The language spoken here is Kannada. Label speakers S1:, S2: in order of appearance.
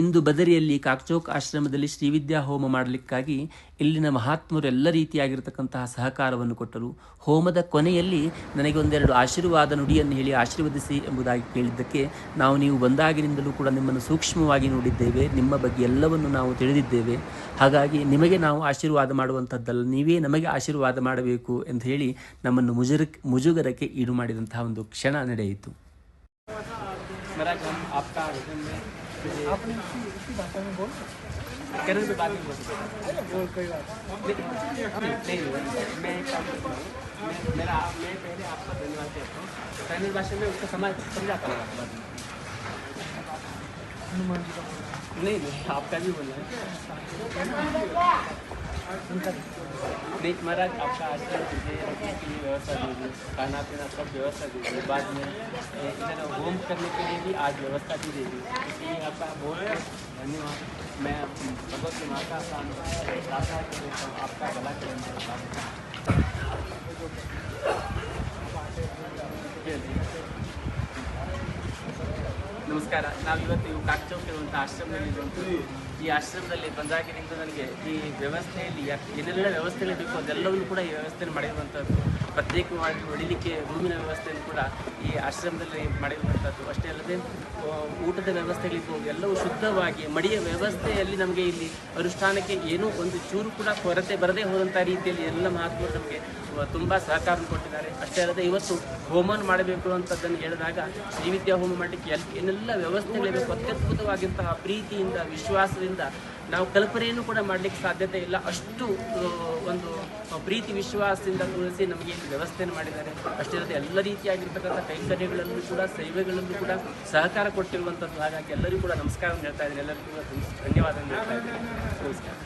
S1: ಇಂದು ಬದರಿಯಲ್ಲಿ ಕಾಕ್ಚೋಕ್ ಆಶ್ರಮದಲ್ಲಿ ಶ್ರೀವಿದ್ಯಾ ಹೋಮ ಮಾಡಲಿಕ್ಕಾಗಿ ಇಲ್ಲಿನ ಮಹಾತ್ಮರು ಎಲ್ಲ ರೀತಿಯಾಗಿರ್ತಕ್ಕಂತಹ ಸಹಕಾರವನ್ನು ಕೊಟ್ಟರು. ಹೋಮದ ಕೊನೆಯಲ್ಲಿ ನನಗೆ ಒಂದೆರಡು ಆಶೀರ್ವಾದ ನುಡಿಯನ್ನು ಹೇಳಿ ಆಶೀರ್ವದಿಸಿ ಎಂಬುದಾಗಿ ಕೇಳಿದ್ದಕ್ಕೆ ನಾವು ನೀವು ಬಂದಾಗಿನಿಂದಲೂ ಕೂಡ ನಿಮ್ಮನ್ನು ಸೂಕ್ಷ್ಮವಾಗಿ ನೋಡಿದ್ದೇವೆ. ನಿಮ್ಮ ಬಗ್ಗೆ ಎಲ್ಲವನ್ನು ನಾವು ತಿಳಿದಿದ್ದೇವೆ. ಹಾಗಾಗಿ ನಿಮಗೆ ನಾವು ಆಶೀರ್ವಾದ ಮಾಡುವಂಥದ್ದಲ್ಲ, ನೀವೇ ನಮಗೆ ಆಶೀರ್ವಾದ ಮಾಡಬೇಕು ಎಂದು ಹೇಳಿ ನಮ್ಮನ್ನು ಮುಜುರ, ಮುಜುಗರಕ್ಕೆ ಈಡು ಮಾಡಿದಂತಹ ಒಂದು ಕ್ಷಣ ನಡೆಯಿತು.
S2: आपने इसी भाषा में बोल
S3: बात नहीं बोल
S2: कोई बात
S3: नहीं मैं एक काम करता मेरा मैं पहले आपका धन्यवाद हूँ भाषा में उसका समझ समझाता हूँ
S2: हनुमान जी का
S3: नहीं नहीं आपका भी बोलना है। नहीं महाराज, आपका आश्रम दीजिए के लिए व्यवस्था दीजिए, खाना पीना सब व्यवस्था दीजिए, बाद में इधर होम करने के लिए भी आज व्यवस्था दी देगी इसलिए आपका बहुत धन्यवाद। मैं भगवत की माता का प्रार्थना करता हूँ, आपका भला करें। ನಮಸ್ಕಾರ. ನಾವಿವತ್ತು ಇವು ಕಾಕ್ಚೌಕ್ ಇರುವಂಥ ಈ ಆಶ್ರಮದಲ್ಲಿ ಬಂದಾಗಿನಿಂದ ನನಗೆ ಈ ವ್ಯವಸ್ಥೆಯಲ್ಲಿ ಏನೆಲ್ಲ ವ್ಯವಸ್ಥೆಗಳು ಬೇಕು ಅದೆಲ್ಲವನ್ನು ಕೂಡ ಈ ವ್ಯವಸ್ಥೆಯನ್ನು ಮಾಡಿರುವಂಥದ್ದು. ಪ್ರತ್ಯೇಕವಾಗಿ ಹೊಡಿಲಿಕ್ಕೆ ರೂಮಿನ ವ್ಯವಸ್ಥೆಯನ್ನು ಕೂಡ ಈ ಆಶ್ರಮದಲ್ಲಿ ಮಾಡಿರುವಂಥದ್ದು. ಅಷ್ಟೇ ಅಲ್ಲದೆ ಊಟದ ವ್ಯವಸ್ಥೆಗಳಿರ್ಬೋದು ಎಲ್ಲವೂ ಶುದ್ಧವಾಗಿ ಮಡಿಯ ವ್ಯವಸ್ಥೆಯಲ್ಲಿ ನಮಗೆ ಇಲ್ಲಿ ಅನುಷ್ಠಾನಕ್ಕೆ ಏನೂ ಒಂದು ಚೂರು ಕೂಡ ಕೊರತೆ ಬರದೇ ಹೋದಂಥ ರೀತಿಯಲ್ಲಿ ಎಲ್ಲ ಮಹಾತ್ಮರು ನಮಗೆ ತುಂಬ ಸಹಕಾರ ಕೊಟ್ಟಿದ್ದಾರೆ. ಅಷ್ಟೇ ಅಲ್ಲದೆ ಇವತ್ತು ಹೋಮವನ್ನು ಮಾಡಬೇಕು ಅಂತದ್ದನ್ನು ಹೇಳಿದಾಗ ಶ್ರೀವಿದ್ಯಾ ಹೋಮ ಮಾಡಲಿಕ್ಕೆ ಎಲ್ಲಿ ಏನೆಲ್ಲ ವ್ಯವಸ್ಥೆಗಳಿರಬೇಕು ಅತ್ಯದ್ಭುತವಾಗಿಂತಹ ಪ್ರೀತಿಯಿಂದ, ವಿಶ್ವಾಸದಿಂದ ನಾವು ಕಲ್ಪನೆಯನ್ನು ಕೂಡ ಮಾಡಲಿಕ್ಕೆ ಸಾಧ್ಯತೆ ಇಲ್ಲ. ಅಷ್ಟು ಒಂದು ಪ್ರೀತಿ, ವಿಶ್ವಾಸದಿಂದ ತುಳಸಿ ನಮಗೆ ವ್ಯವಸ್ಥೆಯನ್ನು ಮಾಡಿದ್ದಾರೆ. ಅಷ್ಟೇ ಅಲ್ಲದೆ ಎಲ್ಲ ರೀತಿಯಾಗಿರ್ತಕ್ಕಂಥ ಕೈಂಕರ್ಯಗಳಲ್ಲೂ ಕೂಡ, ಸೇವೆಗಳಲ್ಲೂ ಕೂಡ ಸಹಕಾರ ಕೊಟ್ಟಿರುವಂಥದ್ದು. ಹಾಗಾಗಿ ಎಲ್ಲರಿಗೂ ಕೂಡ ನಮಸ್ಕಾರ ಹೇಳ್ತಾ ಇದ್ದೀನಿ ಎಲ್ಲರಿಗೂ ಕೂಡ ಧನ್ಯವಾದ ನಮಸ್ಕಾರ.